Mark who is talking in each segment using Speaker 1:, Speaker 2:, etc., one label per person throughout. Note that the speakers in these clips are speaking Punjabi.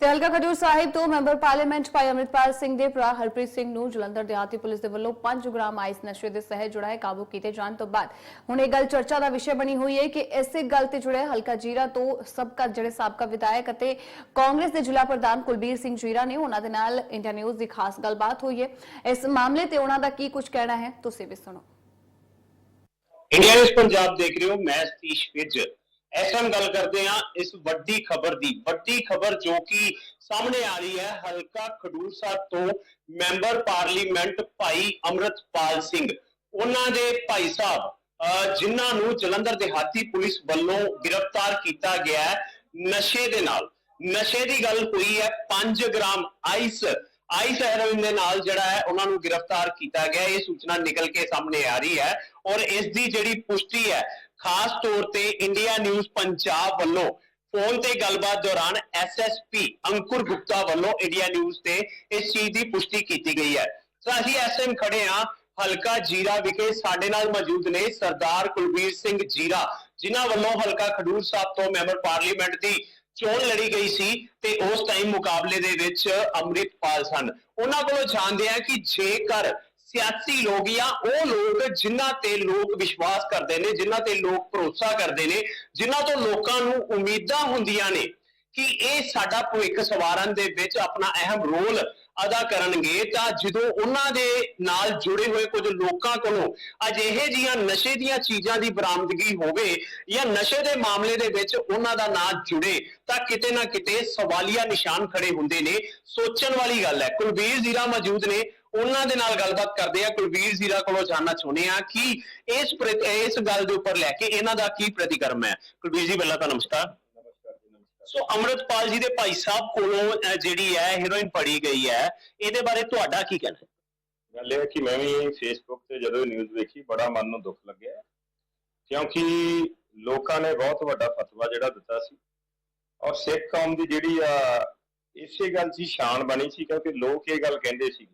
Speaker 1: ਤੇ ਹਲਕਾ ਖਡੂਰ ਸਾਹਿਬ ਤੋਂ ਮੈਂਬਰ ਪਾਰਲੀਮੈਂਟ ਭਾਈ ਅਮਰਿਤਪਾਲ ਸਿੰਘ ਦੇ ਭਰਾ ਹਰਪ੍ਰੀਤ ਸਿੰਘ ਨੂੰ ਜਲੰਧਰ ਦਿਹਾਤੀ ਪੁਲਿਸ ਦੇ ਵੱਲੋਂ 5 ਗ੍ਰਾਮ ਆਈਸ ਨਸ਼ੇ ਦੇ ਸਹਿ ਜੁੜਾ ਹੈ ਕਾਬੂ ਕੀਤੇ ਜਾਣ ਤੋਂ ਬਾਅਦ। ਹੁਣ ਇਹ ਗੱਲ ਚਰਚਾ ਦਾ ਵਿਸ਼ੇ ਬਣੀ ਹੋਈ ਹੈ ਕਿ ਇਸੇ ਗੱਲ ਤੇ ਜੁੜੇ ਹਲਕਾ ਜੀਰਾ ਤੋਂ ਸਬਕਾ ਜਿਹੜੇ ਸਾਬਕਾ ਵਿਧਾਇਕ ਅਤੇ ਕਾਂਗਰਸ ਦੇ ਜ਼ਿਲ੍ਹਾ ਪ੍ਰਧਾਨ ਕੁਲਬੀਰ ਸਿੰਘ ਜੀਰਾ ਨੇ ਉਹਨਾਂ ਦੇ ਨਾਲ ਇੰਡੀਆ ਨਿਊਜ਼ ਦੀ ਖਾਸ ਗੱਲਬਾਤ ਹੋਈ ਹੈ। ਇਸ ਮਾਮਲੇ ਤੇ ਉਹਨਾਂ ਦਾ ਕੀ ਕੁਝ ਕਹਿਣਾ ਹੈ, ਤੁਸੀਂ ਵੀ ਸੁਣੋ।
Speaker 2: ਇੰਡੀਆ ਨਿਊਜ਼ ਪੰਜਾਬ ਦੇਖ ਰਹੇ ਹੋ, ਮੈਂ ਸਤੀਸ਼ ਵਿਜ। ਇਸ ਟਾਈਮ ਗੱਲ ਕਰਦੇ ਹਾਂ ਇਸ ਵੱਡੀ ਖਬਰ ਦੀ। ਵੱਡੀ ਖਬਰ ਜੋ ਕਿ ਸਾਹਮਣੇ ਆ ਰਹੀ ਹੈ, ਹਲਕਾ ਖਡੂਰ ਸਾਹਿਬ ਤੋਂ ਮੈਂਬਰ ਪਾਰਲੀਮੈਂਟ ਭਾਈ ਅਮਰਤਪਾਲ ਸਿੰਘ। ਉਹਨਾਂ ਦੇ ਭਾਈ ਸਾਹਿਬ ਜਿਨ੍ਹਾਂ ਨੂੰ ਜਲੰਧਰ ਦਿਹਾਤੀ ਪੁਲਿਸ ਵੱਲੋਂ ਗ੍ਰਿਫਤਾਰ ਕੀਤਾ ਗਿਆ ਨਸ਼ੇ ਦੇ ਨਾਲ। ਨਸ਼ੇ ਦੀ ਗੱਲ ਹੋਈ ਹੈ 5 ਗ੍ਰਾਮ ਆਈਸ ਆਈਸ ਹੈਰੋਇਨ ਦੇ ਨਾਲ ਜਿਹੜਾ ਹੈ ਉਹਨਾਂ ਨੂੰ ਗ੍ਰਿਫਤਾਰ ਕੀਤਾ ਗਿਆ। ਇਹ ਸੂਚਨਾ ਨਿਕਲ ਕੇ ਸਾਹਮਣੇ ਆ ਰਹੀ ਹੈ ਔਰ ਇਸ ਦੀ ਜਿਹੜੀ ਪੁਸ਼ਟੀ ਹੈ ਖਾਸ ਤੌਰ ਤੇ ਇੰਡੀਆ ਨਿਊਜ਼ ਪੰਜਾਬ ਵੱਲੋਂ ਫੋਨ ਤੇ ਗੱਲਬਾਤ ਦੌਰਾਨ ਐਸਐਸਪੀ ਅੰਕੁਰ ਗੁਪਤਾ ਵੱਲੋਂ ਇੰਡੀਆ ਨਿਊਜ਼ ਤੇ ਇਸ ਚੀਜ਼ ਦੀ ਪੁਸ਼ਟੀ ਕੀਤੀ ਗਈ ਹੈ। ਸੋ ਅਸੀਂ ਇਸ ਟਾਈਮ ਖੜੇ ਹਾਂ ਹਲਕਾ ਜੀਰਾ ਵਿਖੇ। ਸਾਡੇ ਨਾਲ ਮੌਜੂਦ ਨੇ ਸਰਦਾਰ ਕੁਲਬੀਰ ਸਿੰਘ ਜੀਰਾ, ਜਿਨ੍ਹਾਂ ਵੱਲੋਂ ਹਲਕਾ ਖਡੂਰ ਸਾਹਿਬ ਤੋਂ ਮੈਂਬਰ ਪਾਰਲੀਮੈਂਟ ਦੀ ਚੋਣ ਲੜੀ ਗਈ ਸੀ ਤੇ ਉਸ ਟਾਈਮ ਮੁਕਾਬਲੇ ਦੇ ਵਿੱਚ ਅੰਮ੍ਰਿਤਪਾਲ ਸਨ। ਉਹਨਾਂ ਕੋਲੋਂ ਜਾਣਦੇ ਆ ਕਿ ਜੇਕਰ ਸਿਆਸੀ ਲੋਕ ਜਾਂ ਉਹ ਲੋਕ ਜਿਨ੍ਹਾਂ ਤੇ ਲੋਕ ਵਿਸ਼ਵਾਸ ਕਰਦੇ ਨੇ, ਜਿਨ੍ਹਾਂ ਤੇ ਲੋਕ ਭਰੋਸਾ ਕਰਦੇ ਨੇ, ਜਿਨ੍ਹਾਂ ਤੋਂ ਲੋਕਾਂ ਨੂੰ ਉਮੀਦਾਂ ਹੁੰਦੀਆਂ ਨੇ ਕਿ ਇਹ ਸਾਡਾ ਭਵਿੱਖ ਸਵਾਰਨ ਦੇ ਵਿੱਚ ਆਪਣਾ ਅਹਿਮ ਰੋਲ ਅਦਾ ਕਰਨਗੇ ਤਾਂ ਜਦੋਂ ਉਹਨਾਂ ਦੇ ਨਾਲ ਜੁੜੇ ਹੋਏ ਕੁਝ ਲੋਕਾਂ ਕੋਲੋਂ ਅਜਿਹੇ ਜੀਆਂ ਨਸ਼ੇ ਦੀਆਂ ਚੀਜ਼ਾਂ ਦੀ ਬਰਾਮਦਗੀ ਹੋਵੇ ਜਾਂ ਨਸ਼ੇ ਦੇ ਮਾਮਲੇ ਦੇ ਵਿੱਚ ਉਹਨਾਂ ਦਾ ਨਾਂ ਜੁੜੇ, ਤਾਂ ਕਿਤੇ ਨਾ ਕਿਤੇ ਸਵਾਲੀਆ ਨਿਸ਼ਾਨ ਖੜੇ ਹੁੰਦੇ ਨੇ। ਸੋਚਣ ਵਾਲੀ ਗੱਲ ਹੈ, ਕੁਲਬੀਰ ਜ਼ੀਰਾ ਮੌਜੂਦ ਨੇ। ਉਹਨਾਂ ਦੇ ਨਾਲ ਗੱਲਬਾਤ ਕਰਦੇ ਆ। ਕੁਲਬੀਰ ਜ਼ੀਰਾ ਕੋਲੋਂ ਜਾਨਣਾ ਚਾਹੁੰਦੇ ਆ ਕਿ ਇਸ ਇਸ ਗੱਲ ਦੇ ਉੱਪਰ ਲੈ ਕੇ ਇਹਨਾਂ ਦਾ ਕੀ ਪ੍ਰਤੀਕਰਮ ਹੈ? ਕੁਲਬੀਰ ਜੀ ਪਹਿਲਾਂ ਤਾਂ ਨਮਸਕਾਰ। ਸੋ ਅਮਰਤਪਾਲ ਜੀ ਦੇ ਭਾਈ ਸਾਹਿਬ ਕੋਲੋਂ ਜਿਹੜੀ ਹੈ ਹੀਰੋਇਨ ਫੜੀ ਗਈ ਹੈ। ਇਹਦੇ ਬਾਰੇ ਤੁਹਾਡਾ ਕੀ ਕਹਿਣਾ ਹੈ?
Speaker 3: ਗੱਲ ਇਹ ਹੈ ਕਿ ਮੈਂ ਵੀ ਫੇਸਬੁੱਕ ਤੇ ਜਦੋਂ ਨਿਊਜ਼ ਵੇਖੀ ਬੜਾ ਮਨ ਨੂੰ ਦੁੱਖ ਲੱਗਿਆ। ਕਿਉਂਕਿ ਲੋਕਾਂ ਨੇ ਬਹੁਤ ਵੱਡਾ ਫਤਵਾ ਜਿਹੜਾ ਦਿੱਤਾ ਸੀ। ਔਰ ਸਿੱਖ ਕੌਮ ਦੀ ਜਿਹੜੀ ਆ ਇਸੇ ਗੱਲ ਹੀ ਸ਼ਾਨ ਬਣੀ ਸੀ ਕਿਉਂਕਿ ਲੋਕ ਇਹ ਗੱਲ ਕਹਿੰਦੇ ਸੀ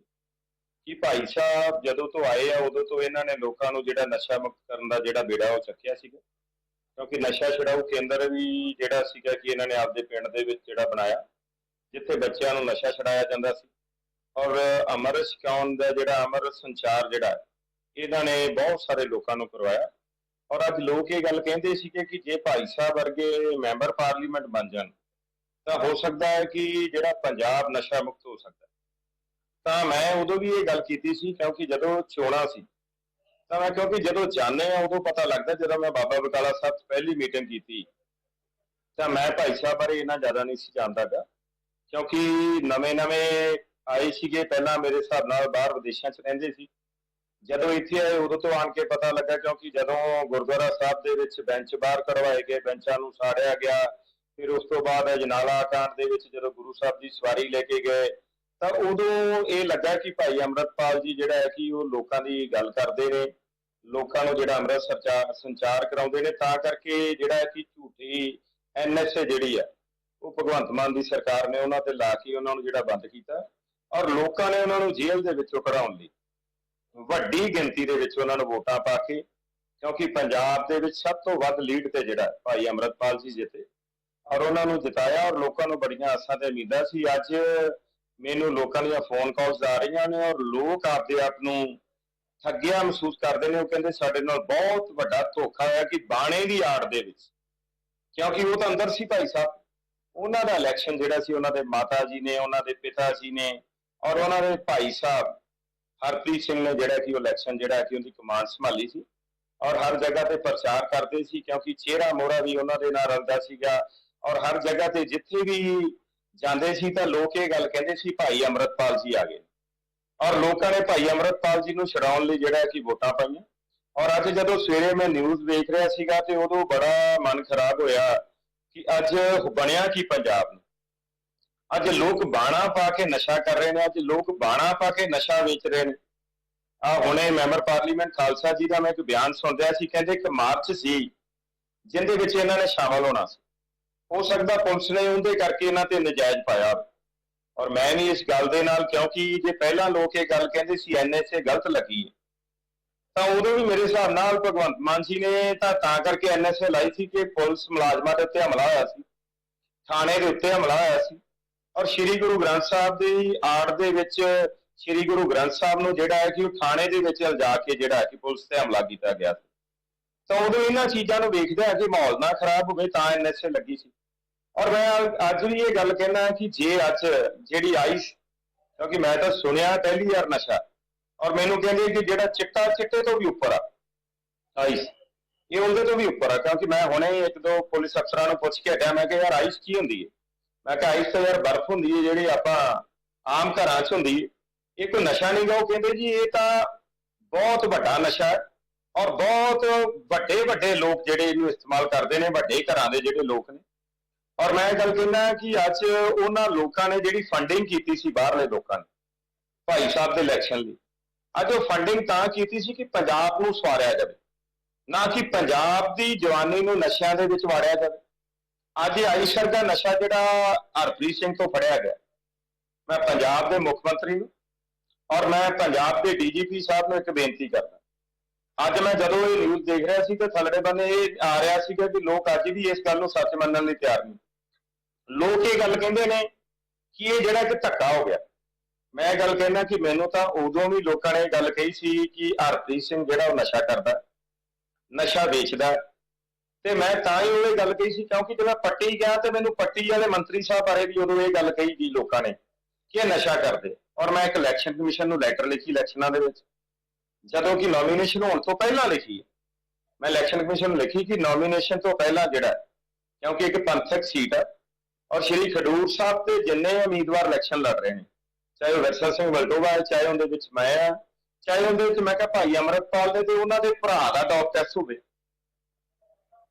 Speaker 3: ਕਿ ਭਾਈ ਸਾਹਿਬ ਜਦੋਂ ਤੋਂ ਆਏ ਆ, ਉਦੋਂ ਤੋਂ ਇਹਨਾਂ ਨੇ ਲੋਕਾਂ ਨੂੰ ਜਿਹੜਾ ਨਸ਼ਾ ਮੁਕਤ ਕਰਨ ਦਾ ਜਿਹੜਾ ਬੇੜਾ ਉਹ ਚੱਕਿਆ ਸੀਗਾ। ਕਿਉਂਕਿ ਨਸ਼ਾ ਛਡਾਊ ਕੇਂਦਰ ਵੀ ਜਿਹੜਾ ਸੀਗਾ ਕਿ ਇਹਨਾਂ ਨੇ ਆਪਦੇ ਪਿੰਡ ਦੇ ਵਿੱਚ ਜਿਹੜਾ ਬਣਾਇਆ, ਜਿੱਥੇ ਬੱਚਿਆਂ ਨੂੰ ਨਸ਼ਾ ਛਡਾਇਆ ਜਾਂਦਾ ਸੀ। ਔਰ ਅਮਰ ਸਿਕਾਉਣ ਦਾ ਜਿਹੜਾ ਅਮਰ ਸੰਚਾਰ ਜਿਹੜਾ ਇਹਨਾਂ ਨੇ ਬਹੁਤ ਸਾਰੇ ਲੋਕਾਂ ਨੂੰ ਕਰਵਾਇਆ। ਔਰ ਅੱਜ ਲੋਕ ਇਹ ਗੱਲ ਕਹਿੰਦੇ ਸੀ ਕਿ ਜੇ ਭਾਈ ਸਾਹਿਬ ਵਰਗੇ ਮੈਂਬਰ ਪਾਰਲੀਮੈਂਟ ਬਣ ਜਾਣ, ਤਾਂ ਹੋ ਸਕਦਾ ਹੈ ਕਿ ਜਿਹੜਾ ਪੰਜਾਬ ਨਸ਼ਾ ਮੁਕਤ ਹੋ ਸਕਦਾ ਤਾਂ ਮੈਂ ਉਦੋਂ ਵੀ ਇਹ ਗੱਲ ਕੀਤੀ ਸੀ, ਕਿਉਂਕਿ ਜਦੋਂ ਚੋਣਾਂ ਸੀ, ਤਾਂ ਮੈਂ ਕਿਉਂਕਿ ਜਦੋਂ ਜਾਣੇ ਆ ਉਦੋਂ ਪਤਾ ਲੱਗਦਾ ਜਦੋਂ ਮੈਂ ਬਾਬਾ ਬਕਾਲਾ ਸਾਹਿਬ 'ਚ ਪਹਿਲੀ ਮੀਟਿੰਗ ਕੀਤੀ। ਤਾਂ ਮੈਂ ਭਾਈ ਸਾਹਿਬ ਬਾਰੇ ਇੰਨਾ ਜ਼ਿਆਦਾ ਨਹੀਂ ਸੀ ਜਾਣਦਾਗਾ ਕਿਉਂਕਿ ਨਵੇਂ-ਨਵੇਂ ਆਏ ਸੀਗੇ, ਪਹਿਲਾਂ ਮੇਰੇ ਹਿਸਾਬ ਨਾਲ ਬਾਹਰ ਵਿਦੇਸ਼ਾਂ 'ਚ ਰਹਿੰਦੇ ਸੀ। ਜਦੋਂ ਇੱਥੇ ਆਏ, ਉਦੋਂ ਤੋਂ ਆਣ ਕੇ ਪਤਾ ਲੱਗਾ, ਕਿਉਂਕਿ ਜਦੋਂ ਗੁਰਦੁਆਰਾ ਸਾਹਿਬ ਦੇ ਵਿੱਚ ਬੈਂਚ ਬਾਹਰ ਕਰਵਾਏ ਗਏ, ਬੈਂਚਾਂ ਨੂੰ ਸਾੜਿਆ ਗਿਆ, ਫਿਰ ਉਸ ਤੋਂ ਬਾਅਦ ਅਜਨਾਲਾ ਕਾਂਡ ਦੇ ਵਿੱਚ ਜਦੋਂ ਗੁਰੂ ਸਾਹਿਬ ਦੀ ਸਵਾਰੀ ਲੈ ਕੇ ਗਏ ਤਾਂ ਉਦੋਂ ਇਹ ਲੱਗਾ ਕਿ ਭਾਈ ਅੰਮ੍ਰਿਤਪਾਲ ਜੀ ਜਿਹੜਾ ਹੈ ਕਿ ਉਹ ਲੋਕਾਂ ਦੀ ਗੱਲ ਕਰਦੇ ਨੇ, ਲੋਕਾਂ ਨੂੰ ਜਿਹੜਾ ਅੰਮ੍ਰਿਤ ਸਰਚਾ- ਸੰਚਾਰ ਕਰਾਉਂਦੇ ਨੇ, ਤਾਂ ਕਰਕੇ ਜਿਹੜਾ ਕਿ ਝੂਠੀ ਐਨਐਸਏ ਜਿਹੜੀ ਆ, ਉਹ ਭਗਵੰਤ ਮਾਨ ਦੀ ਸਰਕਾਰ ਨੇ ਉਹਨਾਂ ਤੇ ਲਾ ਕੇ ਉਹਨਾਂ ਨੂੰ ਜਿਹੜਾ ਬੰਦ ਕੀਤਾ ਔਰ ਲੋਕਾਂ ਨੇ ਉਹਨਾਂ ਨੂੰ ਜੇਲ੍ਹ ਦੇ ਵਿੱਚੋਂ ਕਢਾਉਣ ਲਈ ਵੱਡੀ ਗਿਣਤੀ ਦੇ ਵਿੱਚ ਉਹਨਾਂ ਨੂੰ ਵੋਟਾਂ ਪਾ ਕੇ, ਕਿਉਂਕਿ ਪੰਜਾਬ ਦੇ ਵਿੱਚ ਸਭ ਤੋਂ ਵੱਧ ਲੀਡ ਤੇ ਜਿਹੜਾ ਭਾਈ ਅਮਰਤਪਾਲ ਜੀ ਜਿੱਤੇ ਔਰ ਉਹਨਾਂ ਨੂੰ ਜਿਤਾਇਆ ਔਰ ਲੋਕਾਂ ਨੂੰ ਬੜੀਆਂ ਆਸਾਂ ਤੇ ਉਮੀਦਾਂ ਸੀ। ਅੱਜ ਮੈਨੂੰ ਲੋਕਾਂ ਦੀਆਂ ਫੋਨ ਕਾਲਸ ਆ ਰਹੀਆਂ ਨੇ ਔਰ ਲੋਕ ਆਪਦੇ ਆਪ ਨੂੰ ਠੱਗਿਆ ਮਹਿਸੂਸ ਕਰਦੇ ਨੇ, ਉਹ ਕਹਿੰਦੇ ਸਾਡੇ ਨਾਲ ਬਹੁਤ ਵੱਡਾ ਧੋਖਾ ਹੋਇਆ ਕਿ ਬਾਣੇ ਦੀ ਆੜ ਦੇ ਵਿੱਚ। ਕਿਉਂਕਿ ਉਹ ਤਾਂ ਅੰਦਰ ਸੀ ਭਾਈ ਸਾਹਿਬ। ਉਹਨਾਂ ਦਾ ਇਲੈਕਸ਼ਨ ਜਿਹੜਾ ਸੀ, ਉਹਨਾਂ ਦੇ ਮਾਤਾ ਜੀ ਨੇ, ਉਹਨਾਂ ਦੇ ਪਿਤਾ ਜੀ ਨੇ ਔਰ ਉਹਨਾਂ ਦੇ ਭਾਈ ਸਾਹਿਬ ਹਰਪ੍ਰੀਤ ਸਿੰਘ ਨੇ ਜਿਹੜਾ ਕਿ ਉਹ ਇਲੈਕਸ਼ਨ ਜਿਹੜਾ ਕਿ ਉਹਦੀ ਕਮਾਂਡ ਸੰਭਾਲੀ ਸੀ ਔਰ ਹਰ ਜਗ੍ਹਾ ਤੇ ਪ੍ਰਚਾਰ ਕਰਦੇ ਸੀ ਕਿਉਂਕਿ ਚਿਹਰਾ ਮੋਹਰਾ ਵੀ ਉਹਨਾਂ ਦੇ ਨਾਲ ਰਲਦਾ ਸੀਗਾ ਔਰ ਹਰ ਜਗ੍ਹਾ ਤੇ ਜਿੱਥੇ ਵੀ ਜਾਂਦੇ ਸੀ ਤਾਂ ਲੋਕ ਇਹ ਗੱਲ ਕਹਿੰਦੇ ਸੀ, ਭਾਈ ਅਮਰਤਪਾਲ ਜੀ ਆ ਗਏ। ਔਰ ਲੋਕਾਂ ਨੇ ਭਾਈ ਅਮਰਤਪਾਲ ਜੀ ਨੂੰ ਛਡਾਉਣ ਲਈ ਜਿਹੜਾ ਕਿ ਵੋਟਾਂ ਪਾਈਆਂ। ਔਰ ਅੱਜ ਜਦੋਂ ਸਵੇਰੇ ਮੈਂ ਨਿਊਜ਼ ਵੇਖ ਰਿਹਾ ਸੀਗਾ ਤੇ ਉਦੋਂ ਬੜਾ ਮਨ ਖਰਾਬ ਹੋਇਆ ਕਿ ਅੱਜ ਬਣਿਆ ਕੀ ਪੰਜਾਬ ਨੂੰ। ਅੱਜ ਲੋਕ ਬਾਣਾ ਪਾ ਕੇ ਨਸ਼ਾ ਕਰ ਰਹੇ ਨੇ, ਅੱਜ ਲੋਕ ਬਾਣਾ ਪਾ ਕੇ ਨਸ਼ਾ ਵੇਚ ਰਹੇ ਨੇ। ਆ ਹੁਣੇ ਮੈਂਬਰ ਪਾਰਲੀਮੈਂਟ ਖਾਲਸਾ ਜੀ ਦਾ ਮੈਂ ਇੱਕ ਬਿਆਨ ਸੁਣ ਰਿਹਾ ਸੀ, ਕਹਿੰਦੇ ਕਿ ਮਾਰਚ ਸੀ, ਜਿੰਦੇ ਵਿੱਚ ਇਹਨਾਂ ਨੇ ਸ਼ਾਮਲ ਹੋਣਾ ਸੀ। ਹੋ ਸਕਦਾ ਪੁਲਿਸ ਨੇ ਉਹਦੇ ਕਰਕੇ ਇਹਨਾਂ ਤੇ ਨਜਾਇਜ਼ ਪਾਇਆ ਔਰ ਮੈਂ ਵੀ ਇਸ ਗੱਲ ਦੇ ਨਾਲ, ਕਿਉਂਕਿ ਜੇ ਪਹਿਲਾਂ ਲੋਕ ਇਹ ਗੱਲ ਕਹਿੰਦੇ ਸੀ ਐਨਐਸਏ ਗਲਤ ਲੱਗੀ ਹੈ, ਤਾਂ ਉਦੋਂ ਵੀ ਮੇਰੇ ਹਿਸਾਬ ਨਾਲ ਭਗਵੰਤ ਮਾਨ ਜੀ ਨੇ ਤਾਂ ਤਾਂ ਕਰਕੇ ਐਨਐਸਏ ਲਾਈ ਸੀ ਕਿ ਪੁਲਿਸ ਮੁਲਾਜ਼ਮਾਂ ਦੇ ਉੱਤੇ ਹਮਲਾ ਹੋਇਆ ਸੀ, ਥਾਣੇ ਦੇ ਉੱਤੇ ਹਮਲਾ ਹੋਇਆ ਸੀ। ਔਰ ਸ੍ਰੀ ਗੁਰੂ ਗ੍ਰੰਥ ਸਾਹਿਬ ਦੀ ਆੜ ਦੇ ਵਿੱਚ ਸ੍ਰੀ ਗੁਰੂ ਗ੍ਰੰਥ ਸਾਹਿਬ ਨੂੰ ਜਿਹੜਾ ਹੈ ਕਿ ਉਹ ਥਾਣੇ ਦੇ ਵਿੱਚ ਲਿਜਾ ਕੇ ਜਿਹੜਾ ਹੈ ਕਿ ਪੁਲਿਸ ਤੇ ਹਮਲਾ ਕੀਤਾ ਗਿਆ ਸੀ। ਤਾਂ ਉਦੋਂ ਇਹਨਾਂ ਚੀਜ਼ਾਂ ਨੂੰ ਵੇਖਦੇ ਆ ਕਿ ਮਾਹੌਲ ਨਾ ਖਰਾਬ ਹੋਵੇ, ਤਾਂ ਐਨਐਸਏ ਲੱਗੀ ਸੀ। ਔਰ ਮੈਂ ਅੱਜ ਵੀ ਇਹ ਗੱਲ ਕਹਿਣਾ ਕਿ ਜੇ ਅੱਜ ਜਿਹੜੀ ਆਈਸ, ਕਿਉਂਕਿ ਮੈਂ ਤਾਂ ਸੁਣਿਆ ਪਹਿਲੀ ਵਾਰ ਨਸ਼ਾ, ਔਰ ਮੈਨੂੰ ਕਹਿੰਦੇ ਕਿ ਜਿਹੜਾ ਚਿੱਟਾ ਚਿੱਟੇ ਤੋਂ ਵੀ ਉੱਪਰ ਆ, ਆਈਸ, ਇਹ ਉਹਦੇ ਤੋਂ ਵੀ ਉੱਪਰ ਆ, ਕਿਉਂਕਿ ਮੈਂ ਹੁਣੇ ਇੱਕ ਦੋ ਪੁਲਿਸ ਅਫਸਰਾਂ ਨੂੰ ਪੁੱਛ ਕੇ ਹਟਿਆ, ਮੈਂ ਕਿਹਾ, ਯਾਰ, ਆਈਸ ਕੀ ਹੁੰਦੀ ਹੈ ਮੈਂ ਕਿਹਾ, ਆਈਸ ਤਾਂ ਯਾਰ ਬਰਫ਼ ਹੁੰਦੀ ਹੈ ਜਿਹੜੀ ਆਪਾਂ ਆਮ ਘਰਾਂ 'ਚ ਹੁੰਦੀ ਹੈ ਇਹ ਕੋਈ ਨਸ਼ਾ ਨਹੀਂ ਗਾ, ਉਹ ਕਹਿੰਦੇ ਜੀ, ਇਹ ਤਾਂ ਬਹੁਤ ਵੱਡਾ ਨਸ਼ਾ ਹੈ, ਔਰ ਬਹੁਤ ਵੱਡੇ ਵੱਡੇ ਲੋਕ ਜਿਹੜੇ ਇਹਨੂੰ ਇਸਤੇਮਾਲ ਕਰਦੇ ਨੇ, ਵੱਡੇ ਘਰਾਂ ਦੇ ਜਿਹੜੇ ਲੋਕ ਨੇ। ਔਰ ਮੈਂ ਇਹ ਗੱਲ ਕਹਿੰਦਾ ਕਿ ਅੱਜ ਉਹਨਾਂ ਲੋਕਾਂ ਨੇ ਜਿਹੜੀ ਫੰਡਿੰਗ ਕੀਤੀ ਸੀ ਬਾਹਰਲੇ ਲੋਕਾਂ ਨੇ, ਭਾਈ ਸਾਹਿਬ ਦੇ ਇਲੈਕਸ਼ਨ ਲਈ, ਅੱਜ ਉਹ ਫੰਡਿੰਗ ਤਾਂ ਕੀਤੀ ਸੀ ਕਿ ਪੰਜਾਬ ਨੂੰ ਸਵਾਰਿਆ ਜਾਵੇ, ਨਾ ਕਿ ਪੰਜਾਬ ਦੀ ਜਵਾਨੀ ਨੂੰ ਨਸ਼ਿਆਂ ਦੇ ਵਿੱਚ ਵਾੜਿਆ ਜਾਵੇ। ਅੱਜ ਆਈਸ਼ਰ ਦਾ ਨਸ਼ਾ ਜਿਹੜਾ ਹਰਪ੍ਰੀਤ ਸਿੰਘ ਤੋਂ ਫੜਿਆ ਗਿਆ। ਮੈਂ ਪੰਜਾਬ ਦੇ ਮੁੱਖ ਮੰਤਰੀ ਨੂੰ ਔਰ ਮੈਂ ਪੰਜਾਬ ਦੇ ਡੀਜੀਪੀ ਸਾਹਿਬ ਨੂੰ ਇੱਕ ਬੇਨਤੀ ਕਰਦਾ ਅੱਜ ਮੈਂ ਜਦੋਂ ਇਹ ਨਿਊਜ਼ ਦੇਖ ਰਿਹਾ ਸੀ ਤੇ ਥੱਲੜੇ ਬੰਨੇ ਇਹ ਆ ਰਿਹਾ ਸੀਗਾ ਕਿ ਲੋਕ ਅੱਜ ਵੀ ਇਸ ਗੱਲ ਨੂੰ ਸੱਚ ਮੰਨਣ ਲਈ ਤਿਆਰ ਨਹੀਂ ਲੋਕ ਇਹ ਗੱਲ ਕਹਿੰਦੇ ਨੇ ਕਿ ਇਹ ਜਿਹੜਾ ਇੱਕ ਧੱਕਾ ਹੋ ਗਿਆ। ਮੈਂ ਇਹ ਗੱਲ ਕਹਿਣਾ ਕਿ ਮੈਨੂੰ ਤਾਂ ਉਦੋਂ ਵੀ ਲੋਕਾਂ ਨੇ ਇਹ ਗੱਲ ਕਹੀ ਸੀ ਕਿ ਹਰਪ੍ਰੀਤ ਸਿੰਘ ਜਿਹੜਾ ਉਹ ਨਸ਼ਾ ਕਰਦਾ, ਨਸ਼ਾ ਵੇਚਦਾ। ਤੇ ਮੈਂ ਤਾਂ ਹੀ ਉਹ ਗੱਲ ਕਹੀ ਸੀ, ਕਿਉਂਕਿ ਜਦੋਂ ਮੈਂ ਪੱਟੀ ਗਿਆ ਤੇ ਮੈਨੂੰ ਪੱਟੀ ਵਾਲੇ ਮੰਤਰੀ ਸਾਹਿਬ ਬਾਰੇ ਵੀ ਉਦੋਂ ਇਹ ਗੱਲ ਕਹੀ ਸੀ ਲੋਕਾਂ ਨੇ ਕਿ ਇਹ ਨਸ਼ਾ ਕਰਦੇ। ਔਰ ਮੈਂ ਇੱਕ ਇਲੈਕਸ਼ਨ ਕਮਿਸ਼ਨ ਨੂੰ ਲੈਟਰ ਲਿਖੀ ਇਲੈਕਸ਼ਨਾਂ ਦੇ ਵਿੱਚ, ਜਦੋਂ ਕਿ ਨੋਮੀਨੇਸ਼ਨ ਹੋਣ ਤੋਂ ਪਹਿਲਾਂ ਲਿਖੀ ਮੈਂ ਇਲੈਕਸ਼ਨ ਕਮਿਸ਼ਨ ਨੂੰ ਲਿਖੀ ਕਿ ਨੋਮੀਨੇਸ਼ਨ ਤੋਂ ਪਹਿਲਾਂ ਜਿਹੜਾ, ਕਿਉਂਕਿ ਇੱਕ ਪੰਥਕ ਸੀਟ ਆ ਔਰ ਸ਼੍ਰੀ ਖਡੂਰ ਸਾਹਿਬ ਤੇ ਜਿੰਨੇ ਉਮੀਦਵਾਰ ਇਲੈਕਸ਼ਨ ਲੜ ਰਹੇ ਨੇ, ਚਾਹੇ ਉਹ ਵਿਰਸਾ ਸਿੰਘ ਵਲਟੋਵਾ ਹੈ, ਚਾਹੇ ਉਹਦੇ ਵਿੱਚ ਮੈਂ ਆ ਚਾਹੇ ਉਹਦੇ ਵਿੱਚ ਮੈਂ ਕਿਹਾ ਭਾਈ ਅਮਰਤਪਾਲ ਦੇ ਤੇ ਉਹਨਾਂ ਦੇ ਭਰਾ ਦਾ ਡੌਪ ਟੈਸਟ ਹੋਵੇ,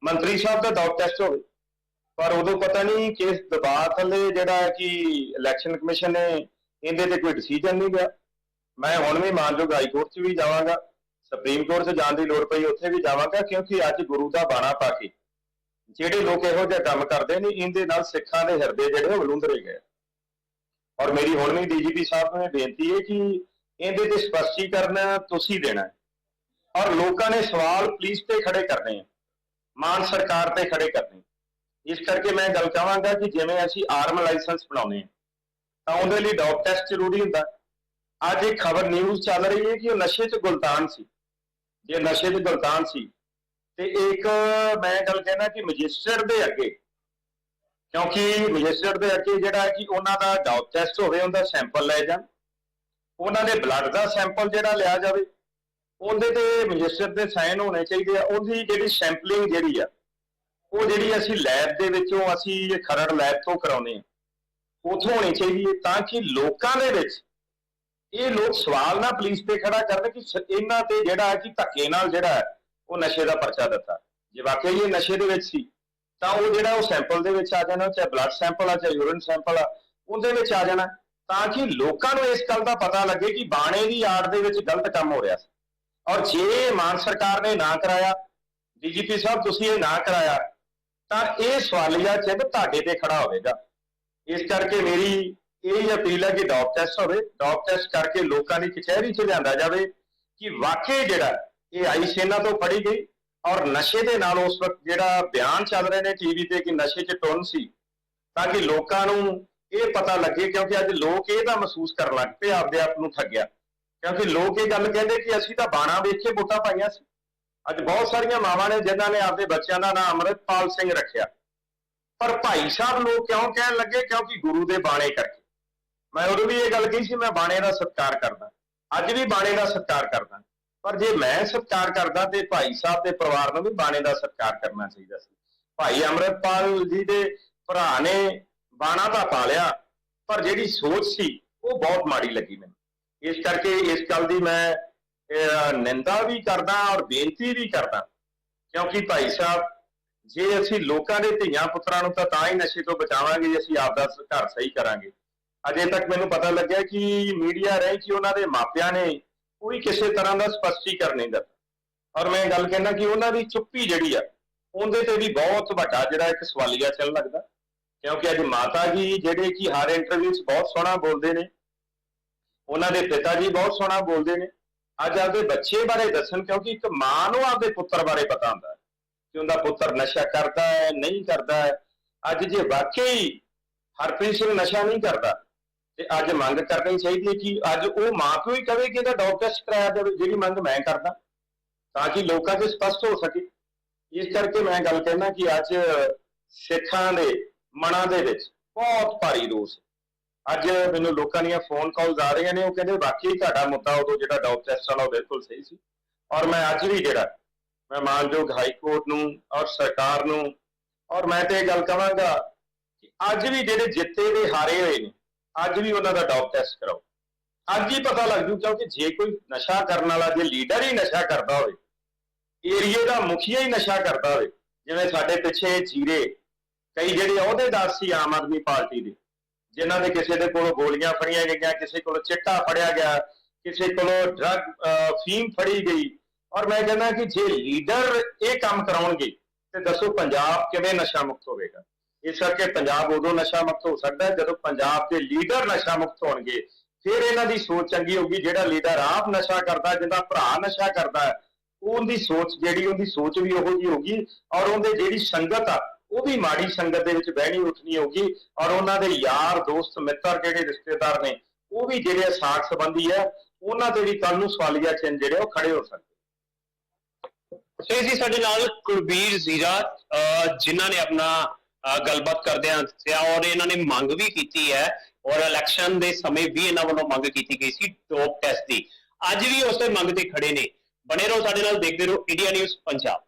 Speaker 3: ਮੰਤਰੀ ਸਾਹਿਬ ਦਾ ਡੌਪ ਟੈਸਟ ਹੋਵੇ, ਪਰ ਉਦੋਂ ਪਤਾ ਨਹੀਂ ਕਿਸ ਦਬਾਅ ਥੱਲੇ ਜਿਹੜਾ ਕਿ ਇਲੈਕਸ਼ਨ ਕਮਿਸ਼ਨ ਨੇ ਇਹਦੇ ਤੇ ਕੋਈ ਡਿਸੀਜਨ ਨਹੀਂ ਲਿਆ। ਮੈਂ ਹੁਣ ਵੀ ਮਾਨਯੋਗ ਹਾਈ ਕੋਰਟ 'ਚ ਵੀ ਜਾਵਾਂਗਾ, ਸੁਪਰੀਮ ਕੋਰਟ 'ਚ ਜਾਣ ਦੀ ਲੋੜ ਪਈ, ਉੱਥੇ ਵੀ ਜਾਵਾਂਗਾ, ਕਿਉਂਕਿ ਅੱਜ ਗੁਰੂ ਦਾ ਬਾਣਾ ਪਾ ਕੇ ਜਿਹੜੇ ਲੋਕ ਇਹੋ ਜਿਹਾ ਕੰਮ ਕਰਦੇ ਨੇ, ਇਹਦੇ ਨਾਲ ਸਿੱਖਾਂ ਦੇ ਹਿਰਦੇ ਜਿਹੜੇ ਉਹ ਬਲੁੰਦਰੇ ਗਏ। ਔਰ ਮੇਰੀ ਹੁਣ ਵੀ ਡੀਜੀਪੀ ਸਾਹਿਬ ਨੂੰ ਬੇਨਤੀ ਹੈ ਕਿ ਇਹਦੇ ਤੇ ਸਪਸ਼ਟੀਕਰਨ ਤੁਸੀਂ ਦੇਣਾ ਔਰ ਲੋਕਾਂ ਨੇ ਸਵਾਲ ਪੁਲਿਸ ਤੇ ਖੜੇ ਕਰਨੇ ਆ, ਮਾਨ ਸਰਕਾਰ ਤੇ ਖੜੇ ਕਰਨੇ ਇਸ ਕਰਕੇ ਮੈਂ ਗੱਲ ਕਹਾਂਗਾ ਕਿ ਜਿਵੇਂ ਅਸੀਂ ਆਰਮ ਲਾਇਸੈਂਸ ਬਣਾਉਨੇ ਆ ਤਾਂ ਉਹਦੇ ਲਈ ਡੌਪ ਟੈਸਟ ਜ਼ਰੂਰੀ ਹੁੰਦਾ ਅੱਜ ਇੱਕ ਖਬਰ ਨਿਊਜ਼ ਚੱਲ ਰਹੀ ਹੈ ਕਿ ਉਹ ਨਸ਼ੇ 'ਚ ਗੁਲਤਾਨ ਸੀ। ਜੇ ਨਸ਼ੇ 'ਚ ਗੁਲਤਾਨ ਸੀ ਤੇ ਇੱਕ ਮੈਂ ਗੱਲ ਕਹਿਣਾ ਕਿ ਮੈਜਿਸਟਰ ਦੇ ਅੱਗੇ, ਕਿਉਂਕਿ ਮੈਜਿਸਟਰ ਦੇ ਅੱਗੇ ਜਿਹੜਾ ਕਿ ਉਹਨਾਂ ਦਾ ਡੌਪ ਟੈਸਟ ਹੋਵੇ, ਉਹਦਾ ਸੈਂਪਲ ਲੈ ਜਾਣ। ਉਹਨਾਂ ਦੇ ਬਲੱਡ ਦਾ ਸੈਂਪਲ ਜਿਹੜਾ ਲਿਆ ਜਾਵੇ, ਉਹਦੇ ਤੇ ਮੈਜਿਸਟਰ ਦੇ ਸਾਈਨ ਹੋਣੇ ਚਾਹੀਦੇ ਆ। ਉਹਦੀ ਜਿਹੜੀ ਸੈਂਪਲਿੰਗ ਜਿਹੜੀ ਆ, ਉਹ ਜਿਹੜੀ ਅਸੀਂ ਲੈਬ ਦੇ ਵਿੱਚੋਂ ਅਸੀਂ ਖਰੜ ਲੈਬ ਤੋਂ ਕਰਾਉਨੇ ਆ, ਉਥੋਂ ਹੋਣੀ ਚਾਹੀਦੀ ਹੈ, ਤਾਂ ਕਿ ਲੋਕਾਂ ਦੇ ਵਿੱਚ ਇਹ ਲੋਕ ਸਵਾਲ ਨਾ ਪੁਲਿਸ ਤੇ ਖੜਾ ਕਰਨ ਕਿ ਇਹਨਾਂ ਤੇ ਜਿਹੜਾ ਹੈ ਕਿ ਧੱਕੇ ਨਾਲ ਜਿਹੜਾ ਹੈ ਉਹ ਨਸ਼ੇ ਦਾ ਪਰਚਾ ਦਿੱਤਾ। ਜੇ ਵਾਕਿਆ ਇਹ ਨਸ਼ੇ ਦੇ ਵਿੱਚ ਸੀ, ਤਾਂ ਉਹ ਜਿਹੜਾ ਉਹ ਸੈਂਪਲ ਦੇ ਵਿੱਚ ਆ ਜਾਣਾ, ਚਾਹੇ ਬਲੱਡ ਸੈਂਪਲ ਆ, ਚਾਹੇ ਯੂਰਿਨ ਸੈਂਪਲ ਆ, ਉਹਦੇ ਵਿੱਚ ਆ ਜਾਣਾ, ਤਾਂ ਕਿ ਲੋਕਾਂ ਨੂੰ ਇਸ ਗੱਲ ਦਾ ਪਤਾ ਲੱਗੇ ਕਿ ਬਾਣੇ ਦੀ ਆੜ ਦੇ ਵਿੱਚ ਗਲਤ ਕੰਮ ਹੋ ਰਿਹਾ ਸੀ। ਔਰ ਜੇ ਮਾਨ ਸਰਕਾਰ ਨੇ ਨਾ ਕਰਾਇਆ, ਡੀਜੀਪੀ ਸਾਹਿਬ, ਤੁਸੀਂ ਇਹ ਨਾ ਕਰਾਇਆ, ਤਾਂ ਇਹ ਸਵਾਲੀਆ ਚਿੰਨ੍ਹ ਤੁਹਾਡੇ ਤੇ ਖੜਾ ਹੋਵੇਗਾ। ਇਸ ਕਰਕੇ ਮੇਰੀ ਇਹ ਅਪੀਲ ਹੈ ਕਿ ਡੌਪ ਟੈਸਟ ਹੋਵੇ। ਡੌਪ ਟੈਸਟ ਕਰਕੇ ਲੋਕਾਂ ਦੀ ਕਚਹਿਰੀ 'ਚ ਲਿਆਂਦਾ ਜਾਵੇ ਕਿ ਵਾਕਈ ਜਿਹੜਾ ਇਹ ਆਈ ਸੇਨਾ ਤੋਂ ਫੜੀ ਗਈ ਔਰ ਨਸ਼ੇ ਦੇ ਨਾਲ ਉਸ ਵਕਤ ਜਿਹੜਾ ਬਿਆਨ ਚੱਲ ਰਹੇ ਨੇ ਟੀਵੀ ਤੇ ਕਿ ਨਸ਼ੇ 'ਚ ਟੁੰਨ ਸੀ, ਤਾਂ ਕਿ ਲੋਕਾਂ ਨੂੰ ਇਹ ਪਤਾ ਲੱਗੇ ਕਿਉਂਕਿ ਅੱਜ ਲੋਕ ਇਹ ਤਾਂ ਮਹਿਸੂਸ ਕਰਨ ਲੱਗ ਪਏ ਆਪਦੇ ਆਪ ਨੂੰ ਠੱਗਿਆ। ਕਿਉਂਕਿ ਲੋਕ ਇਹ ਗੱਲ ਕਹਿੰਦੇ ਕਿ ਅਸੀਂ ਤਾਂ ਬਾਣਾ ਵੇਖ ਕੇ ਵੋਟਾਂ ਪਾਈਆਂ ਸੀ। ਅੱਜ ਬਹੁਤ ਸਾਰੀਆਂ ਮਾਵਾਂ ਨੇ ਜਿਨ੍ਹਾਂ ਨੇ ਆਪਦੇ ਬੱਚਿਆਂ ਦਾ ਨਾਮ ਅੰਮ੍ਰਿਤਪਾਲ ਸਿੰਘ ਰੱਖਿਆ। ਪਰ ਭਾਈ ਸਾਹਿਬ ਲੋਕ ਕਿਉਂ ਕਹਿਣ ਲੱਗੇ? ਕਿਉਂਕਿ ਗੁਰੂ ਦੇ ਬਾਣੇ ਕਰਕੇ। ਮੈਂ ਉਦੋਂ ਵੀ ਇਹ ਗੱਲ ਕਹੀ ਸੀ, ਮੈਂ ਬਾਣੇ ਦਾ ਸਤਿਕਾਰ ਕਰਦਾ। ਅੱਜ ਵੀ ਬਾਣੇ ਦਾ ਸਤਿਕਾਰ ਕਰਦਾ। ਪਰ ਜੇ ਮੈਂ ਸਤਿਕਾਰ ਕਰਦਾ ਤੇ ਭਾਈ ਸਾਹਿਬ ਦੇ ਪਰਿਵਾਰ ਨੂੰ ਵੀ ਬਾਣੇ ਦਾ ਸਤਿਕਾਰ ਕਰਨਾ ਚਾਹੀਦਾ ਸੀ। ਭਾਈ ਅੰਮ੍ਰਿਤਪਾਲ ਜੀ ਦੇ ਭਰਾ ਨੇ ਬਾਣਾ ਤਾਂ ਪਾ ਲਿਆ, ਪਰ ਜਿਹੜੀ ਸੋਚ ਸੀ, ਉਹ ਬਹੁਤ ਮਾੜੀ ਲੱਗੀ ਮੈਨੂੰ। ਇਸ ਕਰਕੇ ਇਸ ਗੱਲ ਦੀ ਮੈਂ ਨਿੰਦਾ ਵੀ ਕਰਦਾ ਔਰ ਬੇਨਤੀ ਵੀ ਕਰਦਾ। ਕਿਉਂਕਿ ਭਾਈ ਸਾਹਿਬ, ਜੇ ਅਸੀਂ ਲੋਕਾਂ ਦੇ ਧੀਆਂ ਪੁੱਤਰਾਂ ਨੂੰ ਤਾਂ ਤਾਂ ਹੀ ਨਸ਼ੇ ਤੋਂ ਬਚਾਵਾਂਗੇ, ਜੇ ਅਸੀਂ ਆਪਦਾ ਸ- ਘਰ ਸਹੀ ਕਰਾਂਗੇ। ਅਜੇ ਤੱਕ ਮੈਨੂੰ ਪਤਾ ਲੱਗਿਆ ਕਿ ਮੀਡੀਆ ਰਹੀ ਕਿ ਉਹਨਾਂ ਦੇ ਮਾਪਿਆਂ ਨੇ ਕੋਈ ਕਿਸੇ ਤਰ੍ਹਾਂ ਦਾ ਸਪਸ਼ਟੀਕਰਨ ਨਹੀਂ ਦਿੱਤਾ ਔਰ ਮੈਂ ਗੱਲ ਕਹਿਣਾ ਕਿ ਉਹਨਾਂ ਦੀ ਚੁੱਪੀ ਜਿਹੜੀ ਆ, ਉਹਦੇ ਤੇ ਵੀ ਬਹੁਤ ਵੱਡਾ ਜਿਹੜਾ ਇੱਕ ਸਵਾਲੀਆ ਚੱਲ ਲੱਗਦਾ। ਕਿਉਂਕਿ ਅੱਜ ਮਾਤਾ ਜੀ ਜਿਹੜੇ ਕਿ ਹਰ ਇੰਟਰਵਿਊ 'ਚ ਬਹੁਤ ਸੋਹਣਾ ਬੋਲਦੇ ਨੇ, ਉਹਨਾਂ ਦੇ ਪਿਤਾ ਜੀ ਬਹੁਤ ਸੋਹਣਾ ਬੋਲਦੇ ਨੇ। ਅੱਜ ਆਪਦੇ ਬੱਚੇ ਬਾਰੇ ਦੱਸਣ, ਕਿਉਂਕਿ ਇੱਕ ਮਾਂ ਨੂੰ ਆਪਦੇ ਪੁੱਤਰ ਬਾਰੇ ਪਤਾ ਹੁੰਦਾ ਹੈ ਕਿ ਉਹਦਾ ਪੁੱਤਰ ਨਸ਼ਾ ਕਰਦਾ ਹੈ, ਨਹੀਂ ਕਰਦਾ ਹੈ। ਅੱਜ ਜੇ ਵਾਕਈ ਹਰਪ੍ਰੀਤ ਸਿੰਘ ਨਸ਼ਾ ਨਹੀਂ ਕਰਦਾ ਤੇ ਅੱਜ ਮੰਗ ਕਰਨੀ ਚਾਹੀਦੀ ਹੈ ਕਿ ਅੱਜ ਉਹ ਮਾਂ ਪਿਓ ਹੀ ਕਵੇ ਕਿ ਇਹਦਾ ਡੌਗ ਟੈਸਟ ਕਰਾਇਆ ਜਾਵੇ, ਜਿਹੜੀ ਮੰਗ ਮੈਂ ਕਰਦਾ, ਤਾਂ ਕਿ ਲੋਕਾਂ 'ਚ ਸਪਸ਼ਟ ਹੋ ਸਕੇ। ਇਸ ਕਰਕੇ ਮੈਂ ਗੱਲ ਕਹਿਣਾ ਕਿ ਅੱਜ ਸਿੱਖਾਂ ਦੇ ਮਨਾਂ ਦੇ ਵਿੱਚ ਬਹੁਤ ਭਾਰੀ ਰੋਸ ਅੱਜ ਮੈਨੂੰ ਲੋਕਾਂ ਦੀਆਂ ਫੋਨ ਕਾਲਸ ਆ ਰਹੀਆਂ ਨੇ, ਉਹ ਕਹਿੰਦੇ ਵਾਕਈ ਤੁਹਾਡਾ ਮੁੱਦਾ ਉਦੋਂ ਜਿਹੜਾ ਡੌਗ ਟੈਸਟ ਵਾਲਾ ਉਹ ਬਿਲਕੁਲ ਸਹੀ ਸੀ। ਔਰ ਮੈਂ ਅੱਜ ਵੀ ਜਿਹੜਾ, ਮੈਂ ਮਾਨਯੋਗ ਹਾਈ ਕੋਰਟ ਨੂੰ ਔਰ ਸਰਕਾਰ ਨੂੰ, ਔਰ ਮੈਂ ਤੇ ਇਹ ਗੱਲ ਕਹਾਂਗਾ ਕਿ ਅੱਜ ਵੀ ਜਿਹੜੇ ਜਿੱਤੇ ਦੇ ਹਾਰੇ ਹੋਏ ਨੇ ਅੱਜ ਵੀ ਉਹਨਾਂ ਦਾ ਡੌਗ ਟੈਸਟ ਕਰਾਓ। ਅੱਜ ਹੀ ਪਤਾ ਲੱਗ ਜੂ, ਕਿਉਂਕਿ ਜੇ ਕੋਈ ਨਸ਼ਾ ਕਰਨ ਵਾਲਾ, ਜੇ ਲੀਡਰ ਹੀ ਨਸ਼ਾ ਕਰਦਾ ਹੋਵੇ ਏਰੀਏ ਦਾ ਮੁਖੀਆ ਹੀ ਨਸ਼ਾ ਕਰਦਾ ਹੋਵੇ, ਜਿਵੇਂ ਸਾਡੇ ਪਿੱਛੇ ਜੀਰੇ, ਕਈ ਜਿਹੜੇ ਅਹੁਦੇਦਾਰ ਸੀ ਆਮ ਆਦਮੀ ਪਾਰਟੀ ਦੇ, ਜਿਨ੍ਹਾਂ ਦੇ ਕਿਸੇ ਦੇ ਕੋਲੋਂ ਗੋਲੀਆਂ ਫੜੀਆਂ ਗਈਆਂ, ਕਿਸੇ ਕੋਲੋਂ ਚਿੱਟਾ ਫੜਿਆ ਗਿਆ, ਕਿਸੇ ਕੋਲੋਂ ਡਰਗ ਫੀਮ ਫੜੀ ਗਈ। ਔਰ ਮੈਂ ਕਹਿੰਦਾ ਕਿ ਜੇ ਲੀਡਰ ਇਹ ਕੰਮ ਕਰਾਉਣਗੇ, ਤੇ ਦੱਸੋ ਪੰਜਾਬ ਕਿਵੇਂ ਨਸ਼ਾ ਮੁਕਤ ਹੋਵੇਗਾ। ਇਸ ਕਰਕੇ ਪੰਜਾਬ ਉਦੋਂ ਨਸ਼ਾ ਮੁਕਤ ਹੋ ਸਕਦਾ ਹੈ ਜਦੋਂ ਪੰਜਾਬ ਦੇ ਲੀਡਰ ਨਸ਼ਾ ਮੁਕਤ ਹੋਣਗੇ। ਫਿਰ ਇਹਨਾਂ ਦੀ ਸੋਚ ਚੰਗੀ ਹੋਊਗੀ, ਜਿਹੜਾ ਲੀਡਰ ਆਪ ਨਸ਼ਾ ਕਰਦਾ, ਜਿਹਦਾ ਭਰਾ ਨਸ਼ਾ ਕਰਦਾ ਉਹਦੀ ਸੋਚ ਜਿਹੜੀ, ਉਹਦੀ ਸੋਚ ਵੀ ਉਹੋ ਜਿਹੀ ਹੋਗੀ ਔਰ ਉਹਦੇ ਜਿਹੜੀ ਸੰਗਤ ਆ, ਉਹ ਵੀ ਮਾੜੀ ਸੰਗਤ ਦੇ ਵਿੱਚ ਬਹਿਣੀ ਉੱਠਣੀ ਹੋਗੀ ਔਰ ਉਹਨਾਂ ਦੇ ਯਾਰ, ਦੋਸਤ, ਮਿੱਤਰ ਜਿਹੜੇ ਰਿਸ਼ਤੇਦਾਰ ਨੇ, ਉਹ ਵੀ ਜਿਹੜੇ ਸਾਖ ਸੰਬੰਧੀ ਆ, ਉਹਨਾਂ ਤੇ ਵੀ ਕੱਲ ਨੂੰ ਸਵਾਲੀਆ ਚਿੰਨ੍ਹ ਜਿਹੜੇ ਉਹ ਖੜੇ ਹੋ ਸਕਦੇ।
Speaker 2: ਸੋ ਜੀ, ਸਾਡੇ ਨਾਲ ਕੁਲਬੀਰ ਜ਼ੀਰਾ, ਅਹ ਜਿਨ੍ਹਾਂ ਨੇ ਆਪਣਾ ਗੱਲਬਾਤ ਕਰਦਿਆਂ ਦੱਸਿਆ ਔਰ ਇਹਨਾਂ ਨੇ ਮੰਗ ਵੀ ਕੀਤੀ ਹੈ ਔਰ ਇਲੈਕਸ਼ਨ ਦੇ ਸਮੇਂ ਵੀ ਇਹਨਾਂ ਵੱਲੋਂ ਮੰਗ ਕੀਤੀ ਗਈ ਸੀ ਡੋਪ ਟੈਸਟ ਦੀ। ਅੱਜ ਵੀ ਉਸੇ ਮੰਗ ਤੇ ਖੜੇ ਨੇ। ਬਣੇ ਰਹੋ ਸਾਡੇ ਨਾਲ, ਦੇਖਦੇ ਰਹੋ ਇੰਡੀਆ ਨਿਊਜ਼ ਪੰਜਾਬ।